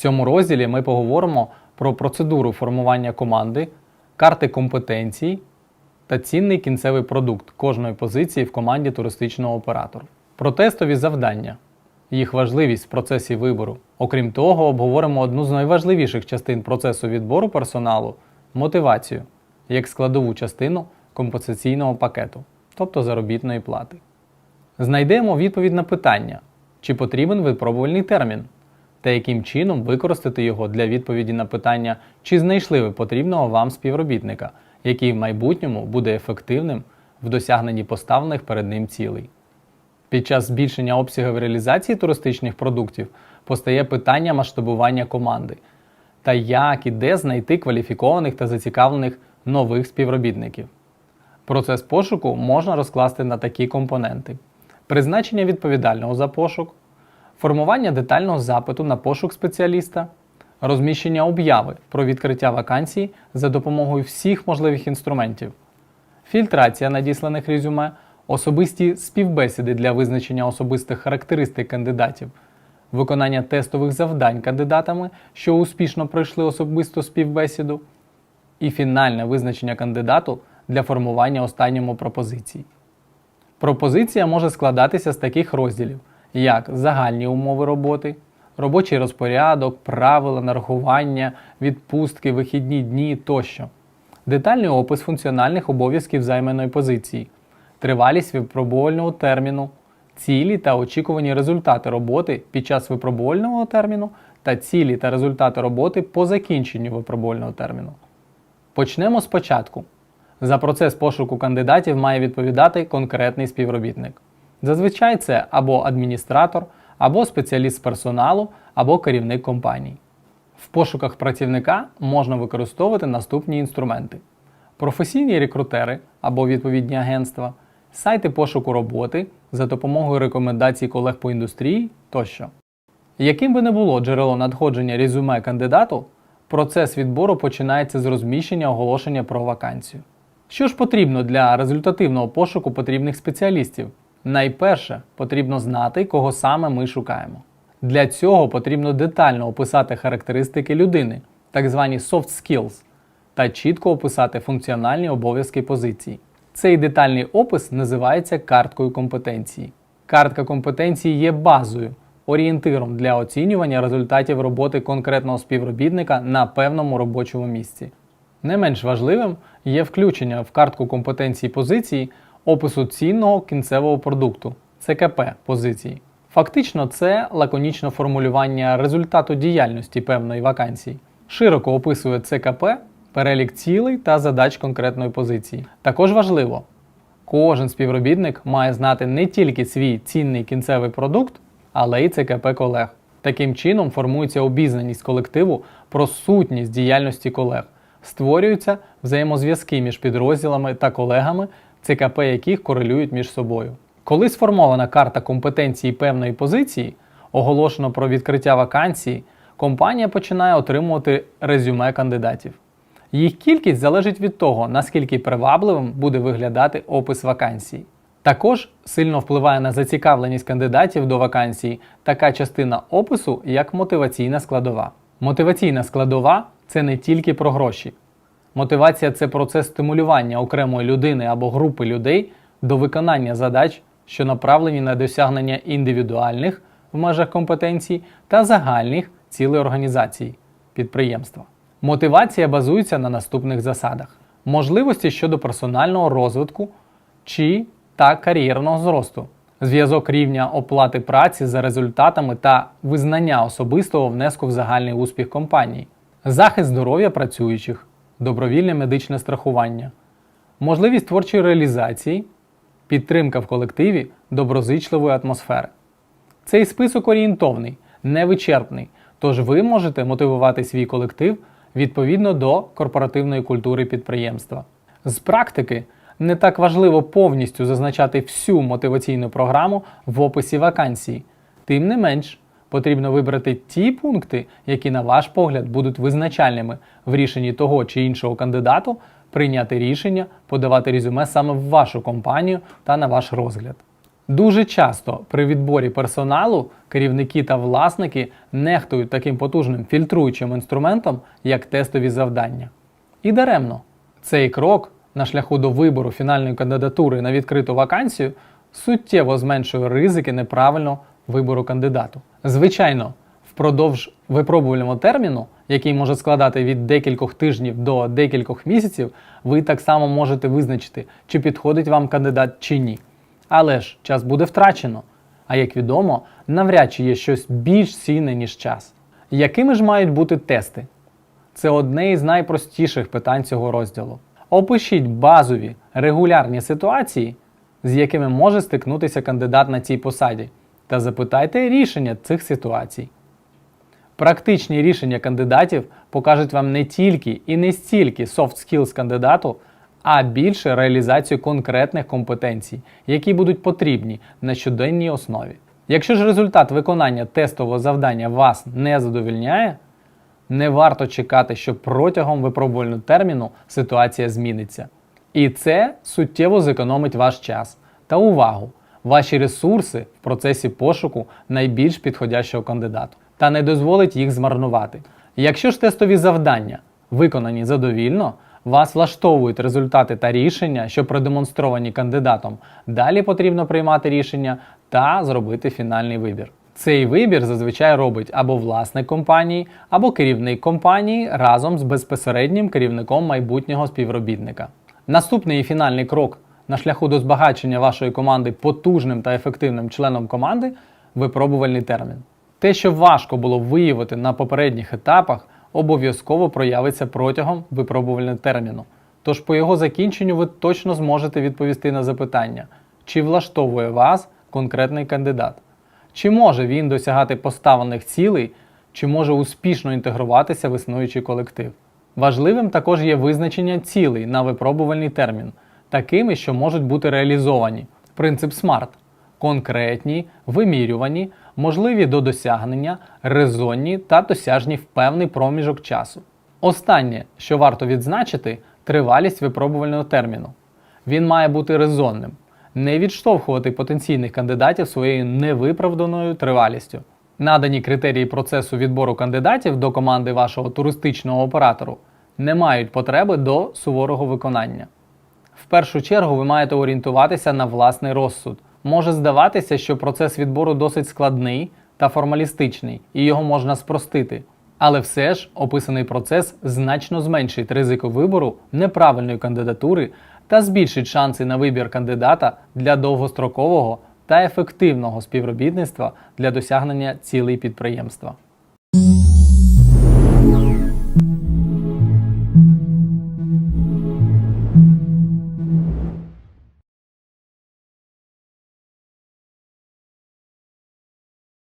цьому розділі ми поговоримо про процедуру формування команди, карти компетенцій та цінний кінцевий продукт кожної позиції в команді туристичного оператору. Про тестові завдання, їх важливість в процесі вибору. Окрім того, обговоримо одну з найважливіших частин процесу відбору персоналу мотивацію як складову частину компенсаційного пакету, тобто заробітної плати. Знайдемо відповідь на питання, чи потрібен випробувальний термін, та яким чином використати його для відповіді на питання, чи знайшли ви потрібного вам співробітника, який в майбутньому буде ефективним в досягненні поставлених перед ним цілей. Під час збільшення обсягів реалізації туристичних продуктів постає питання масштабування команди та як і де знайти кваліфікованих та зацікавлених нових співробітників. Процес пошуку можна розкласти на такі компоненти: призначення відповідального за пошук, формування детального запиту на пошук спеціаліста, розміщення обяви про відкриття вакансій за допомогою всіх можливих інструментів, фільтрація надісланих резюме, особисті співбесіди для визначення особистих характеристик кандидатів, виконання тестових завдань кандидатами, що успішно пройшли особисту співбесіду, і фінальне визначення кандидату для формування останньому пропозицій. Пропозиція може складатися з таких розділів, як загальні умови роботи, робочий розпорядок, правила нарахування, відпустки, вихідні дні тощо, детальний опис функціональних обов'язків займаної позиції, тривалість випробувального терміну, цілі та очікувані результати роботи під час випробувального терміну та цілі та результати роботи по закінченню випробувального терміну. Почнемо спочатку. За процес пошуку кандидатів має відповідати конкретний співробітник. Зазвичай це або адміністратор, або спеціаліст персоналу, або керівник компанії. В пошуках працівника можна використовувати наступні інструменти: професійні рекрутери або відповідні агентства, сайти пошуку роботи за допомогою рекомендацій колег по індустрії тощо. Яким би не було джерело надходження резюме кандидату, процес відбору починається з розміщення оголошення про вакансію. Що ж потрібно для результативного пошуку потрібних спеціалістів? Найперше потрібно знати, кого саме ми шукаємо. Для цього потрібно детально описати характеристики людини, так звані soft skills, та чітко описати функціональні обов'язки позиції. Цей детальний опис називається карткою компетенції. Картка компетенції є базою, орієнтиром для оцінювання результатів роботи конкретного співробітника на певному робочому місці. Не менш важливим є включення в картку компетенцій позиції опису цінного кінцевого продукту ЦКП позиції. Фактично, це лаконічне формулювання результату діяльності певної вакансії. Широко описує ЦКП перелік цілей та задач конкретної позиції. Також важливо, кожен співробітник має знати не тільки свій цінний кінцевий продукт, але й ЦКП колег. Таким чином формується обізнаність колективу про сутність діяльності колег, створюються взаємозв'язки між підрозділами та колегами, ЦКП яких корелюють між собою. Коли сформована карта компетенції певної позиції, оголошено про відкриття вакансії, компанія починає отримувати резюме кандидатів. Їх кількість залежить від того, наскільки привабливим буде виглядати опис вакансії. Також сильно впливає на зацікавленість кандидатів до вакансії така частина опису, як мотиваційна складова. Мотиваційна складова це не тільки про гроші. Мотивація це процес стимулювання окремої людини або групи людей до виконання задач, що направлені на досягнення індивідуальних в межах компетенцій та загальних цілей організації підприємства. Мотивація базується на наступних засадах: можливості щодо персонального розвитку чи та кар'єрного зросту, зв'язок рівня оплати праці за результатами та визнання особистого внеску в загальний успіх компанії, захист здоров'я працюючих, добровільне медичне страхування, можливість творчої реалізації, підтримка в колективі доброзичливої атмосфери. Цей список орієнтовний, невичерпний, тож ви можете мотивувати свій колектив відповідно до корпоративної культури підприємства. З практики не так важливо повністю зазначати всю мотиваційну програму в описі вакансії. Тим не менш, потрібно вибрати ті пункти, які, на ваш погляд, будуть визначальними в рішенні того чи іншого кандидату прийняти рішення подавати резюме саме в вашу компанію та на ваш розгляд. Дуже часто при відборі персоналу керівники та власники нехтують таким потужним фільтруючим інструментом, як тестові завдання. І даремно. Цей крок на шляху до вибору фінальної кандидатури на відкриту вакансію суттєво зменшує ризики неправильного вибору кандидату. Звичайно, впродовж випробувального терміну, який може складати від декількох тижнів до декількох місяців, ви так само можете визначити, чи підходить вам кандидат чи ні. Але ж час буде втрачено. А як відомо, навряд чи є щось більш цінне, ніж час. Якими ж мають бути тести? Це одне із найпростіших питань цього розділу. Опишіть базові регулярні ситуації, з якими може стикнутися кандидат на цій посаді, та запитайте рішення цих ситуацій. Практичні рішення кандидатів покажуть вам не тільки і не стільки soft skills кандидату, а більше реалізацію конкретних компетенцій, які будуть потрібні на щоденній основі. Якщо ж результат виконання тестового завдання вас не задовільняє, не варто чекати, що протягом випробувального терміну ситуація зміниться. І це суттєво зекономить ваш час та увагу, ваші ресурси в процесі пошуку найбільш підходящого кандидату та не дозволить їх змарнувати. Якщо ж тестові завдання виконані задовільно, вас влаштовують результати та рішення, що продемонстровані кандидатом, далі потрібно приймати рішення та зробити фінальний вибір. Цей вибір зазвичай робить або власник компанії, або керівник компанії разом з безпосереднім керівником майбутнього співробітника. Наступний і фінальний крок на шляху до збагачення вашої команди потужним та ефективним членом команди випробувальний термін. Те, що важко було виявити на попередніх етапах, обов'язково проявиться протягом випробувального терміну. Тож по його закінченню ви точно зможете відповісти на запитання, чи влаштовує вас конкретний кандидат, чи може він досягати поставлених цілей, чи може успішно інтегруватися в існуючий колектив. Важливим також є визначення цілей на випробувальний термін, такими, що можуть бути реалізовані. Принцип SMART конкретні, вимірювані, можливі до досягнення, резонні та досяжні в певний проміжок часу. Останнє, що варто відзначити, тривалість випробувального терміну. Він має бути резонним, не відштовхувати потенційних кандидатів своєю невиправданою тривалістю. Надані критерії процесу відбору кандидатів до команди вашого туристичного оператору не мають потреби до суворого виконання. В першу чергу ви маєте орієнтуватися на власний розсуд. Може здаватися, що процес відбору досить складний та формалістичний, і його можна спростити. Але все ж описаний процес значно зменшить ризику вибору неправильної кандидатури та збільшить шанси на вибір кандидата для довгострокового та ефективного співробітництва для досягнення цілей підприємства.